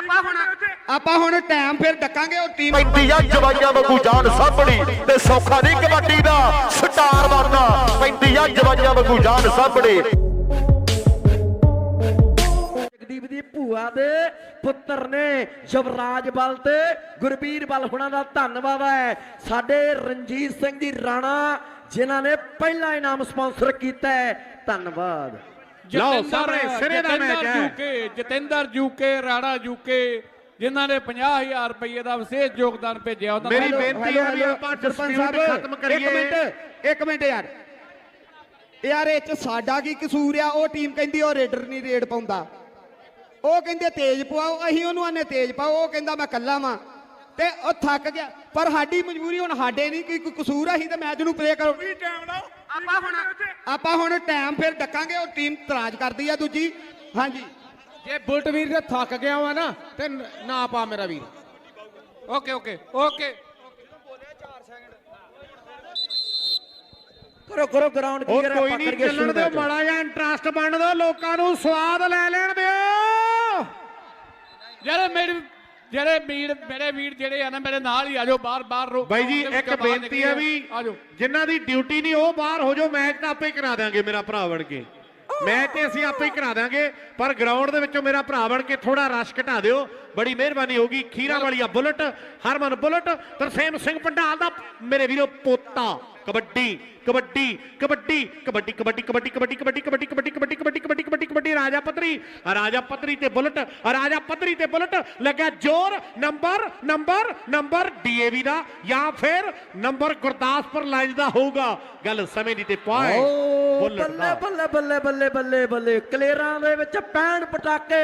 ਆਪਾਂ ਹੁਣ ਆਪਾਂ ਹੁਣ ਟਾਈਮ ਫਿਰ ਡੱਕਾਂਗੇ ਉਹ ਟੀਮ ਪੈਂਦੀ ਆ ਜਵਾਈਆਂ ਵਾਂਗੂ ਜਾਨ ਸਾਂਭਣੀ ਤੇ ਸੌਖਾ ਨਹੀਂ ਕਬੱਡੀ ਦਾ ਸਟਾਰ ਬਣਨਾ। ਪੈਂਦੀ ਆ ਜਵਾਈਆਂ ਵਾਂਗੂ ਜਾਨ ਸਾਂਭਣੀ। ਜਗਦੀਪ ਦੀ ਭੂਆ ਦੇ ਪੁੱਤਰ ਨੇ ਯੁਵਰਾਜ ਬਲ ਤੇ ਗੁਰਬੀਰ ਬਲ ਹੁਣਾਂ ਦਾ ਧੰਨਵਾਦ ਹੈ। ਸਾਡੇ ਰਣਜੀਤ ਸਿੰਘ ਜੀ ਰਾਣਾ ਜਿਨ੍ਹਾਂ ਨੇ ਪਹਿਲਾ ਇਨਾਮ ਸਪਾਂਸਰ ਕੀਤਾ ਹੈ। ਧੰਨਵਾਦ। ਲਓ ਸਾਹਮਣੇ ਸਿਰੇ ਦਾ ਮੈਚ ਹੈ। ਜੂਕੇ ਜਤਿੰਦਰ ਜੂਕੇ ਰਾਣਾ ਜੂਕੇ ਜਿਨ੍ਹਾਂ ਨੇ 50000 ਰੁਪਏ ਦਾ ਵਿਸ਼ੇਸ਼ ਯੋਗਦਾਨ ਭੇਜਿਆ ਉਹਨਾਂ ਮੇਰੀ ਬੇਨਤੀ ਹੈ ਵੀ ਆਪਾਂ ਸਾਹਿਬ, ਖਤਮ ਕਰੀਏ। ਇੱਕ ਮਿੰਟ ਇੱਕ ਮਿੰਟ ਯਾਰ। ਯਾਰ ਇਹ ਚ ਸਾਡਾ ਕੀ ਕਸੂਰ ਆ? ਉਹ ਟੀਮ ਕਹਿੰਦੀ ਉਹ ਰੇਡਰ ਨਹੀਂ ਰੇਡ ਪਾਉਂਦਾ। ਉਹ ਕਹਿੰਦੇ ਤੇਜ਼ ਪਵਾਓ ਅਸੀਂ ਉਹਨੂੰ ਆਨੇ ਤੇਜ਼ ਪਾਓ ਉਹ ਕਹਿੰਦਾ ਮੈਂ ਕੱਲਾ ਵਾਂ। ਤੇ ਉਹ ਥੱਕ ਗਿਆ। ਪਰ ਸਾਡੀ ਮਜਬੂਰੀ ਹੁਣ ਸਾਡੇ ਨਹੀਂ ਕੋਈ ਕੋਈ ਕਸੂਰ ਆ ਅਸੀਂ ਤੇ ਮੈਚ ਨੂੰ ਪਲੇ ਕਰੋ। ਆਪਾਂ ਹੁਣ ਆਪਾਂ ਹੁਣ ਟਾਈਮ ਫਿਰ ਡੱਕਾਂਗੇ ਉਹ ਟੀਮ ਇਤਰਾਜ਼ ਕਰਦੀ ਆ ਦੂਜੀ। ਹਾਂਜੀ। ਜੇ ਬੁਲਟ ਵੀਰ ਦੇ ਥੱਕ ਗਿਆ ਵਾ ਨਾ ਤੇ ਨ- ਪਾ ਮੇਰਾ ਵੀਰ। Okay okay okay. ਕਰੋ ਕਰੋ ਗਰਾਊਂਡ ਕਲੀਅਰ ਕੋਈ ਨਹੀਂ ਚੱਲਣ ਦਿਓ ਮਾੜਾ ਜਿਹਾ ਇੰਟਰਸਟ ਬਣ ਦਿਓ ਲੋਕਾਂ ਨੂੰ ਸਵਾਦ ਲੈ ਲੈਣ ਦਿਓ। ਜਿਹੜੇ ਮੇਰੇ ਜਿਹੜੇ ਵੀਰ ਮੇਰੇ ਵੀਰ ਜਿਹੜੇ ਆ ਨਾ ਮੇਰੇ ਨਾਲ ਹੀ ਆਜੋ ਬਾਹਰ ਬਾਹਰ ਰੋ ਬਾਈ ਜੀ ਇੱਕ ਬੇਨਤੀ ਹੈ ਵੀ ਜਿਨ੍ਹਾਂ ਦੀ ਡਿਊਟੀ ਨਹੀਂ ਉਹ ਬਾਹਰ ਹੋ ਜਾਓ ਮੈਚ ਤਾਂ ਆਪੇ ਕਰਾ ਦਾਂਗੇ ਮੇਰਾ ਭਰਾ ਬਣ ਕੇ ਮੈਚ ਤੇ ਅਸੀਂ ਆਪੇ ਹੀ ਕਰਾ ਦਾਂਗੇ ਪਰ ਗਰਾਊਂਡ ਦੇ ਵਿੱਚੋਂ ਮੇਰਾ ਭਰਾ ਬਣ ਕੇ ਥੋੜਾ ਰਸ਼ ਘਟਾ ਦਿਓ ਬੜੀ ਮਿਹਰਬਾਨੀ ਹੋਗੀ ਖੀਰਾ ਵਾਲੀਆ ਬੁਲਟ ਹਰਮਨ ਬੁਲਟ ਤਰਸੇਮ ਸਿੰਘ ਪੰਡਾਲ ਦਾ ਮੇਰੇ ਵੀਰੋ ਪੋਤਾ ਕਬੱਡੀ ਕਬੱਡੀ ਕਬੱਡੀ ਕਬੱਡੀ ਕਬੱਡੀ ਕਬੱਡੀ ਕਬੱਡੀ ਕਬੱਡੀ ਕਬੱਡੀ ਕਬੱਡੀ ਕਬੱਡੀ ਕਬੱਡੀ ਕਬੱਡੀ ਰਾਜਾ ਪੱਧਰੀ ਰਾਜਾ ਪੱਧਰੀ ਤੇ ਬੁਲਟ ਰਾਜਾ ਪੱਧਰੀ ਤੇ ਬੁਲਟ ਲੱਗਾ ਜ਼ੋਰ ਨੰਬਰ ਨੰਬਰ ਨੰਬਰ ਡੀਏਵੀ ਦਾ ਜਾਂ ਫਿਰ ਨੰਬਰ ਗੁਰਦਾਸਪੁਰ ਲਾਈਨ ਦਾ ਹੋਊਗਾ। ਗੱਲ ਸਮੇਂ ਦੀ ਤੇ ਪੁਆਇੰਟ ਬੱਲੇ ਬੱਲੇ ਬੱਲੇ ਬੱਲੇ ਬੱਲੇ ਬੱਲੇ ਕਲੇਰਾਂ ਦੇ ਵਿੱਚ ਪੈਣ ਪਟਾਕੇ।